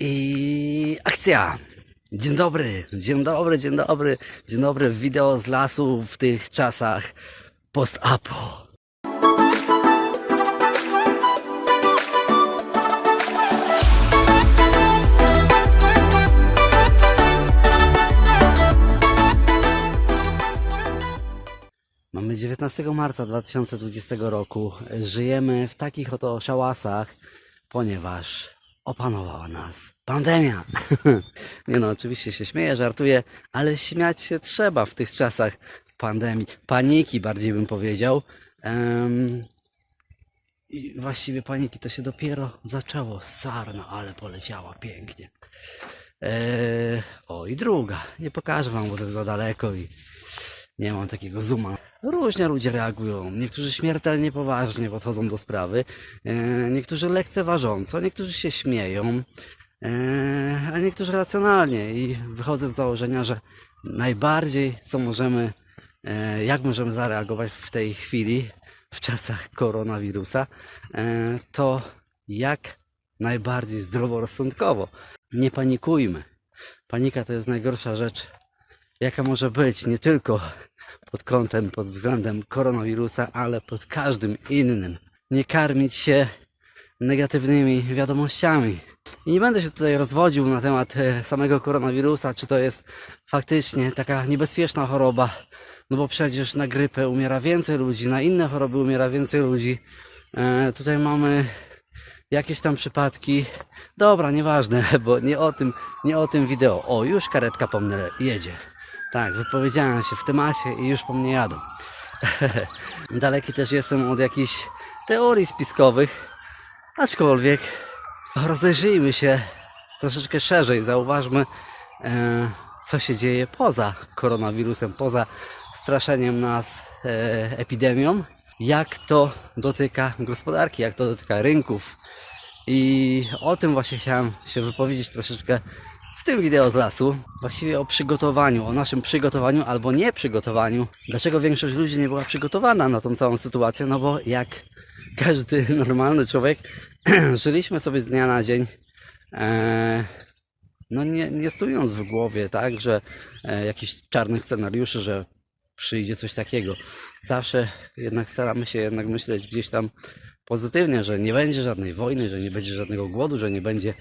I akcja! Dzień dobry, dzień dobry, dzień dobry, dzień dobry. Wideo z lasu w tych czasach post-apo. Mamy 19 marca 2020 roku. Żyjemy w takich oto szałasach, ponieważ opanowała nas pandemia. Nie no, oczywiście się śmieję, żartuję, ale śmiać się trzeba w tych czasach pandemii. Paniki bardziej bym powiedział. Em, I właściwie paniki to się dopiero zaczęło. Sarna, ale poleciała pięknie. Eee, o i druga. Nie pokażę wam, bo to jest za daleko i nie mam takiego zooma. Różnie ludzie reagują. Niektórzy śmiertelnie poważnie podchodzą do sprawy, e, niektórzy lekceważąco, niektórzy się śmieją, e, a niektórzy racjonalnie. I wychodzę z założenia, że najbardziej co możemy, e, jak możemy zareagować w tej chwili, w czasach koronawirusa, to jak najbardziej zdroworozsądkowo. Nie panikujmy. Panika to jest najgorsza rzecz, jaka może być, nie tylko pod kątem, pod względem koronawirusa, ale pod każdym innym. Nie karmić się negatywnymi wiadomościami. I nie będę się tutaj rozwodził na temat e, samego koronawirusa, czy to jest faktycznie taka niebezpieczna choroba, no bo przecież na grypę umiera więcej ludzi, na inne choroby umiera więcej ludzi. E, tutaj mamy jakieś tam przypadki. Dobra, nieważne, bo nie o tym, nie o tym wideo. O, już karetka po mnie jedzie. Tak, wypowiedziałem się w temacie i już po mnie jadą. Daleki też jestem od jakichś teorii spiskowych, aczkolwiek rozejrzyjmy się troszeczkę szerzej, zauważmy, e, co się dzieje poza koronawirusem, poza straszeniem nas e, epidemią, jak to dotyka gospodarki, jak to dotyka rynków. I o tym właśnie chciałem się wypowiedzieć troszeczkę tym wideo z lasu. Właściwie o przygotowaniu, o naszym przygotowaniu albo nie przygotowaniu. Dlaczego większość ludzi nie była przygotowana na tą całą sytuację? No bo jak każdy normalny człowiek, żyliśmy sobie z dnia na dzień. E, no nie, nie stojąc w głowie, tak, że e, jakichś czarnych scenariuszy, że przyjdzie coś takiego. Zawsze jednak staramy się jednak myśleć gdzieś tam pozytywnie, że nie będzie żadnej wojny, że nie będzie żadnego głodu, że nie będzie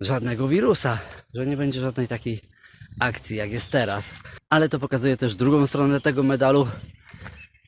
żadnego wirusa, że nie będzie żadnej takiej akcji jak jest teraz. Ale to pokazuje też drugą stronę tego medalu,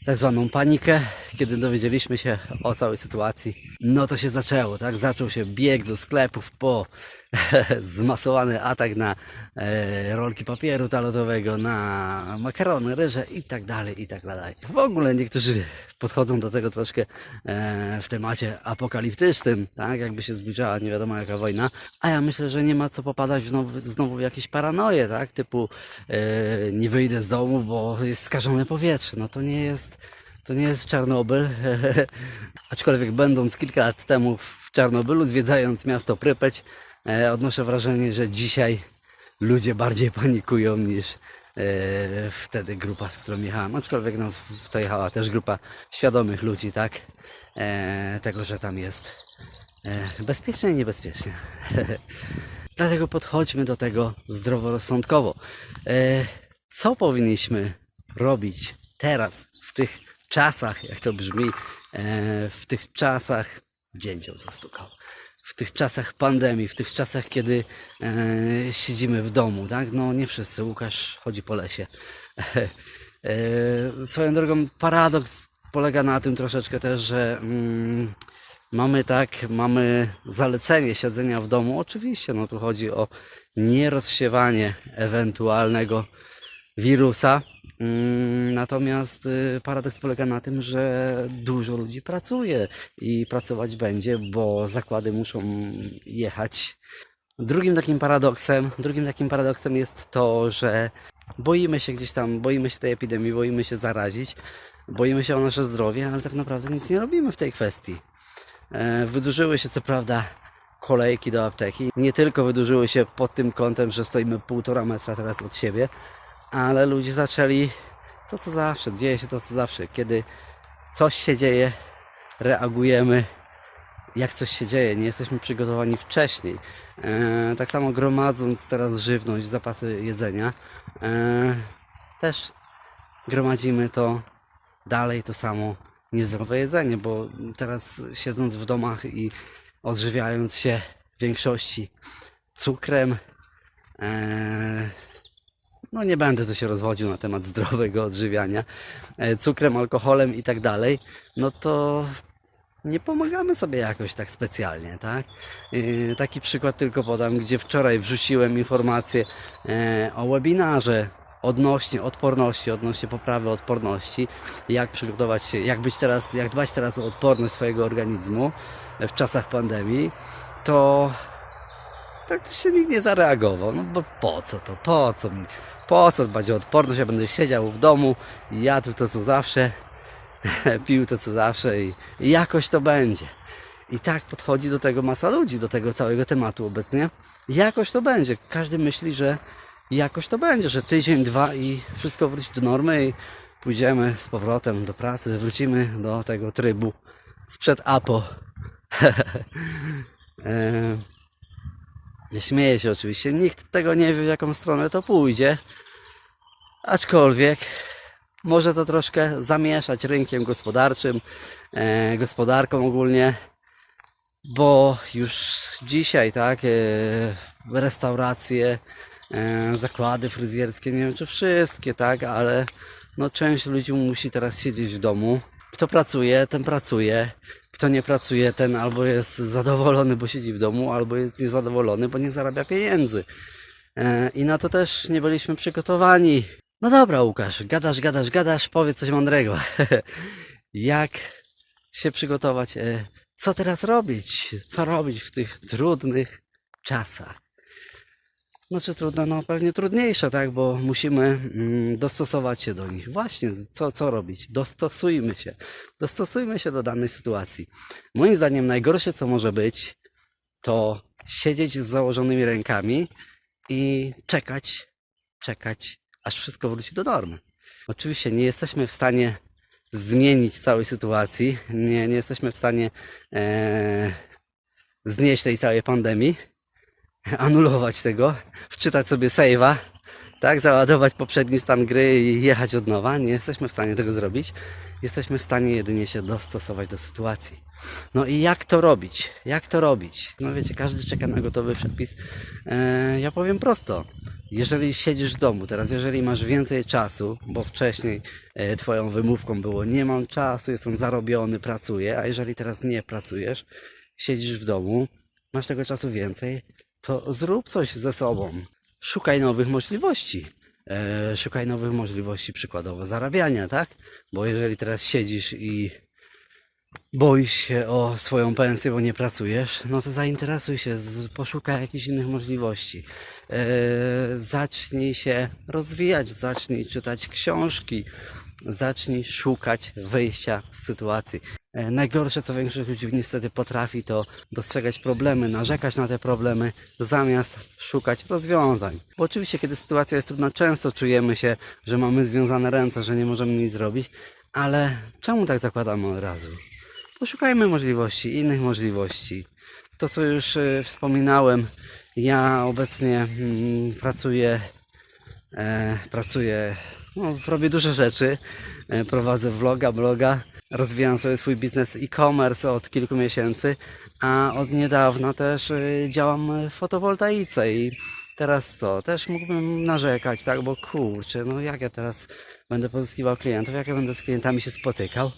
tak zwaną panikę, kiedy dowiedzieliśmy się o całej sytuacji. No to się zaczęło, tak? Zaczął się bieg do sklepów po zmasowany atak na e, rolki papieru toaletowego, na makarony, ryże i tak dalej, i tak dalej. W ogóle niektórzy podchodzą do tego troszkę e, w temacie apokaliptycznym, tak? Jakby się zbliżała nie wiadomo jaka wojna. A ja myślę, że nie ma co popadać znowu, znowu w jakieś paranoje, tak? Typu e, nie wyjdę z domu, bo jest skażone powietrze. No to nie jest to nie jest Czarnobyl. Aczkolwiek będąc kilka lat temu w Czarnobylu, zwiedzając miasto Prypeć, odnoszę wrażenie, że dzisiaj ludzie bardziej panikują niż e, wtedy grupa, z którą jechałem. Aczkolwiek no, to jechała też grupa świadomych ludzi, tak? E, tego, że tam jest e, bezpiecznie i niebezpiecznie. Dlatego podchodźmy do tego zdroworozsądkowo. E, co powinniśmy robić teraz, w tych czasach, jak to brzmi, e, w tych czasach, dzięcioł zastukał, w tych czasach pandemii, w tych czasach, kiedy e, siedzimy w domu, tak? No nie wszyscy, Łukasz chodzi po lesie. E, swoją drogą paradoks polega na tym troszeczkę też, że mm, mamy tak, mamy zalecenie siedzenia w domu. Oczywiście, no tu chodzi o nierozsiewanie ewentualnego wirusa. Mm, Natomiast y, paradoks polega na tym, że dużo ludzi pracuje i pracować będzie, bo zakłady muszą jechać. Drugim takim paradoksem, drugim takim paradoksem jest to, że boimy się gdzieś tam, boimy się tej epidemii, boimy się zarazić, boimy się o nasze zdrowie, ale tak naprawdę nic nie robimy w tej kwestii. E, Wydłużyły się co prawda kolejki do apteki. Nie tylko wydłużyły się pod tym kątem, że stoimy półtora metra teraz od siebie, ale ludzie zaczęli to co zawsze, dzieje się to co zawsze. Kiedy coś się dzieje, reagujemy jak coś się dzieje, nie jesteśmy przygotowani wcześniej. E, tak samo gromadząc teraz żywność, zapasy jedzenia, e, też gromadzimy to dalej, to samo niezdrowe jedzenie, bo teraz siedząc w domach i odżywiając się w większości cukrem, e, no nie będę tu się rozwodził na temat zdrowego odżywiania, e, cukrem, alkoholem i tak dalej, no to nie pomagamy sobie jakoś tak specjalnie, tak? Yy, Taki przykład tylko podam, gdzie wczoraj wrzuciłem informację e, o webinarze odnośnie odporności, odnośnie poprawy odporności, jak przygotować się, jak być teraz, jak dbać teraz o odporność swojego organizmu w czasach pandemii, to praktycznie nikt nie zareagował, no bo po co to, po co mi, po co dbać o odporność, ja będę siedział w domu jadł to co zawsze, pił to co zawsze i, i jakoś to będzie. I tak podchodzi do tego masa ludzi, do tego całego tematu obecnie. Jakoś to będzie. Każdy myśli, że jakoś to będzie, że tydzień, dwa i wszystko wróci do normy i pójdziemy z powrotem do pracy, wrócimy do tego trybu sprzed APO. E, Śmieję się oczywiście. Nikt tego nie wie, w jaką stronę to pójdzie. Aczkolwiek może to troszkę zamieszać rynkiem gospodarczym, e, gospodarką ogólnie, bo już dzisiaj, tak, e, restauracje, e, zakłady fryzjerskie, nie wiem czy wszystkie, tak, ale no część ludzi musi teraz siedzieć w domu. Kto pracuje, ten pracuje. Kto nie pracuje, ten albo jest zadowolony, bo siedzi w domu, albo jest niezadowolony, bo nie zarabia pieniędzy. E, I na to też nie byliśmy przygotowani. No dobra, Łukasz, gadasz, gadasz, gadasz, powiedz coś mądrego. Jak się przygotować? e, Co teraz robić? Co robić w tych trudnych czasach? No czy trudno? No pewnie trudniejsze, tak? Bo musimy mm, dostosować się do nich. Właśnie, co, co robić? Dostosujmy się. Dostosujmy się do danej sytuacji. Moim zdaniem najgorsze, co może być, to siedzieć z założonymi rękami i czekać, czekać, aż wszystko wróci do normy. Oczywiście nie jesteśmy w stanie zmienić całej sytuacji, nie, nie jesteśmy w stanie e, znieść tej całej pandemii, anulować tego, wczytać sobie save'a, tak, załadować poprzedni stan gry i jechać od nowa. Nie jesteśmy w stanie tego zrobić. Jesteśmy w stanie jedynie się dostosować do sytuacji. No i jak to robić? Jak to robić? No wiecie, każdy czeka na gotowy przepis. E, ja powiem prosto. Jeżeli siedzisz w domu, teraz jeżeli masz więcej czasu, bo wcześniej e, twoją wymówką było nie mam czasu, jestem zarobiony, pracuję, a jeżeli teraz nie pracujesz, siedzisz w domu, masz tego czasu więcej, to zrób coś ze sobą. Szukaj nowych możliwości. E, szukaj nowych możliwości, przykładowo zarabiania, tak? Bo jeżeli teraz siedzisz i boisz się o swoją pensję, bo nie pracujesz, no to zainteresuj się, poszukaj jakichś innych możliwości. E, zacznij się rozwijać, zacznij czytać książki, zacznij szukać wyjścia z sytuacji. E, Najgorsze, co większość ludzi niestety potrafi, to dostrzegać problemy, narzekać na te problemy, zamiast szukać rozwiązań. Bo oczywiście, kiedy sytuacja jest trudna, często czujemy się, że mamy związane ręce, że nie możemy nic zrobić, ale czemu tak zakładamy od razu? Poszukajmy możliwości, innych możliwości. To, co już e, wspominałem, ja obecnie mm, pracuję, e, pracuję, no, robię duże rzeczy, prowadzę vloga, bloga, rozwijam sobie swój biznes e-commerce od kilku miesięcy, a od niedawna też e, działam w fotowoltaice i teraz co, też mógłbym narzekać, tak, bo kurczę, no jak ja teraz będę pozyskiwał klientów, jak ja będę z klientami się spotykał,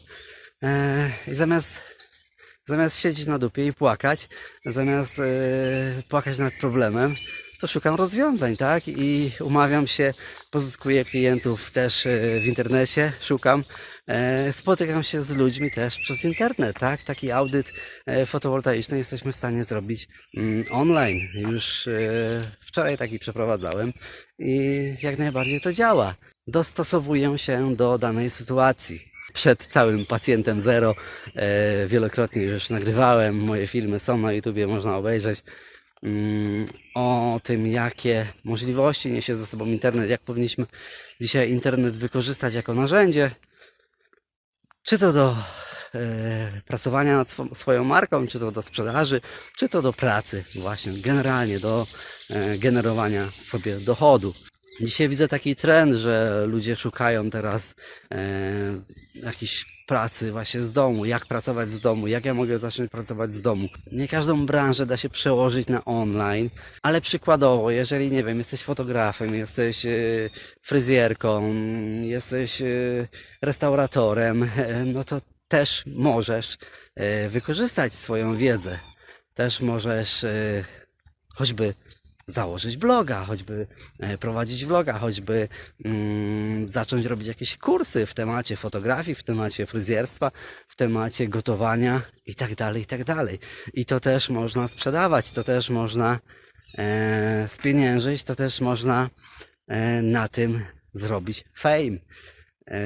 e, i zamiast zamiast siedzieć na dupie i płakać, zamiast e, płakać nad problemem, to szukam rozwiązań, tak? I umawiam się, pozyskuję klientów też e, w internecie, szukam, e, spotykam się z ludźmi też przez internet, tak? Taki audyt e, fotowoltaiczny jesteśmy w stanie zrobić mm, online. Już wczoraj taki przeprowadzałem i jak najbardziej to działa. Dostosowuję się do danej sytuacji przed całym pacjentem zero. E, wielokrotnie już nagrywałem, moje filmy są na YouTubie, można obejrzeć. Mm, o tym, jakie możliwości niesie ze sobą internet, jak powinniśmy dzisiaj internet wykorzystać jako narzędzie, czy to do e, pracowania nad swo- swoją marką, czy to do sprzedaży, czy to do pracy, właśnie generalnie do e, generowania sobie dochodu. Dzisiaj widzę taki trend, że ludzie szukają teraz e, jakiejś pracy właśnie z domu, jak pracować z domu, jak ja mogę zacząć pracować z domu. Nie każdą branżę da się przełożyć na online, ale przykładowo, jeżeli nie wiem, jesteś fotografem, jesteś e, fryzjerką, jesteś e, restauratorem, e, no to też możesz wykorzystać swoją wiedzę. Też możesz choćby założyć bloga, choćby e, prowadzić vloga, choćby mm, zacząć robić jakieś kursy w temacie fotografii, w temacie fryzjerstwa, w temacie gotowania i tak dalej, i tak dalej. I to też można sprzedawać, to też można e, spieniężyć, to też można e, na tym zrobić fame.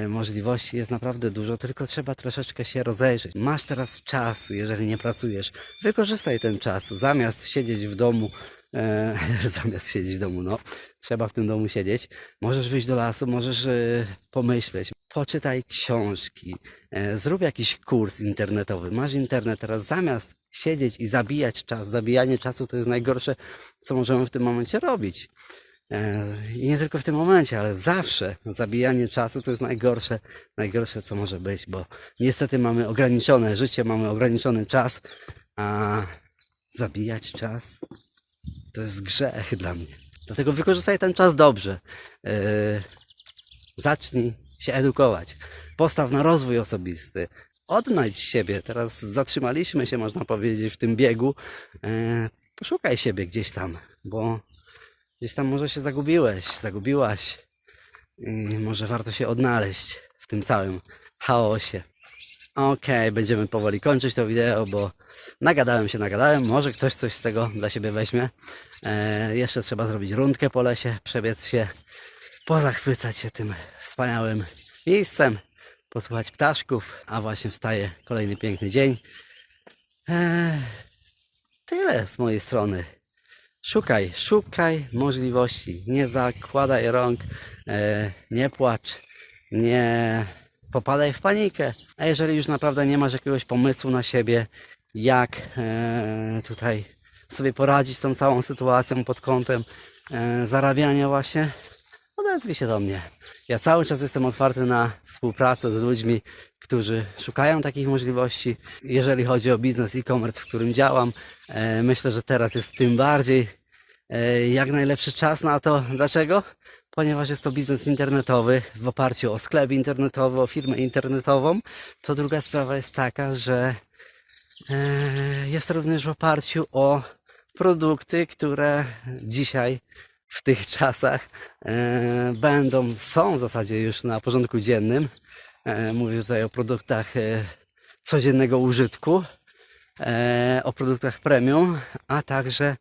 Możliwości jest naprawdę dużo, tylko trzeba troszeczkę się rozejrzeć. Masz teraz czas, jeżeli nie pracujesz, wykorzystaj ten czas, zamiast siedzieć w domu, e, zamiast siedzieć w domu, no, trzeba w tym domu siedzieć, możesz wyjść do lasu, możesz e, pomyśleć, poczytaj książki, e, zrób jakiś kurs internetowy, masz internet teraz, zamiast siedzieć i zabijać czas, zabijanie czasu to jest najgorsze, co możemy w tym momencie robić. I nie tylko w tym momencie, ale zawsze. Zabijanie czasu to jest najgorsze, najgorsze co może być, bo niestety mamy ograniczone życie, mamy ograniczony czas, a zabijać czas to jest grzech dla mnie. Dlatego wykorzystaj ten czas dobrze. E, Zacznij się edukować. Postaw na rozwój osobisty. Odnajdź siebie. Teraz zatrzymaliśmy się, można powiedzieć, w tym biegu. E, Poszukaj siebie gdzieś tam, bo gdzieś tam może się zagubiłeś, zagubiłaś i może warto się odnaleźć w tym całym chaosie. Okej, będziemy powoli kończyć to wideo, bo nagadałem się, nagadałem. Może ktoś coś z tego dla siebie weźmie. E, jeszcze trzeba zrobić rundkę po lesie, przebiec się, pozachwycać się tym wspaniałym miejscem, posłuchać ptaszków, a właśnie wstaje kolejny piękny dzień. E, tyle z mojej strony. Szukaj, szukaj możliwości. Nie zakładaj rąk, e, nie płacz, nie popadaj w panikę. A jeżeli już naprawdę nie masz jakiegoś pomysłu na siebie, jak e, tutaj sobie poradzić z tą całą sytuacją pod kątem e, zarabiania właśnie, odezwij się do mnie. Ja cały czas jestem otwarty na współpracę z ludźmi, którzy szukają takich możliwości. Jeżeli chodzi o biznes e-commerce, w którym działam, e, myślę, że teraz jest tym bardziej jak najlepszy czas na to. Dlaczego? Ponieważ jest to biznes internetowy w oparciu o sklep internetowy, o firmę internetową. To druga sprawa jest taka, że e, jest również w oparciu o produkty, które dzisiaj w tych czasach e, będą, są w zasadzie już na porządku dziennym. E, mówię tutaj o produktach codziennego użytku, o produktach premium, a także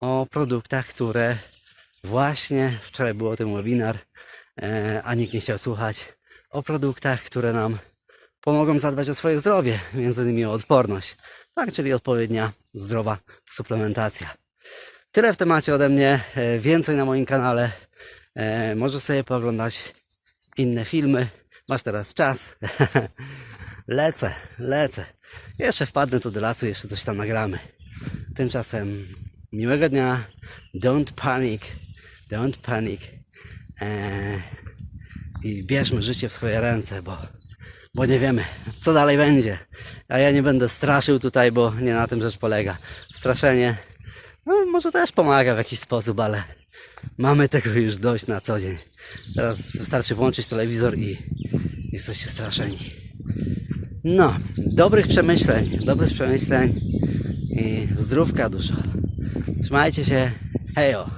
o produktach, które właśnie wczoraj był o tym webinar, e, a nikt nie chciał słuchać, o produktach, które nam pomogą zadbać o swoje zdrowie, między innymi o odporność, tak, czyli odpowiednia zdrowa suplementacja. Tyle w temacie ode mnie. E, Więcej na moim kanale. E, Możesz sobie pooglądać inne filmy. Masz teraz czas. lecę, lecę. Jeszcze wpadnę tu do lasu, jeszcze coś tam nagramy. Tymczasem miłego dnia. Don't panic. Don't panic. E, I bierzmy życie w swoje ręce, bo, bo nie wiemy, co dalej będzie. A ja nie będę straszył tutaj, bo nie na tym rzecz polega. Straszenie no, może też pomaga w jakiś sposób, ale mamy tego już dość na co dzień. Teraz wystarczy włączyć telewizor i jesteście straszeni. No, dobrych przemyśleń, dobrych przemyśleń i zdrówka dużo. Trzymajcie się, hejo!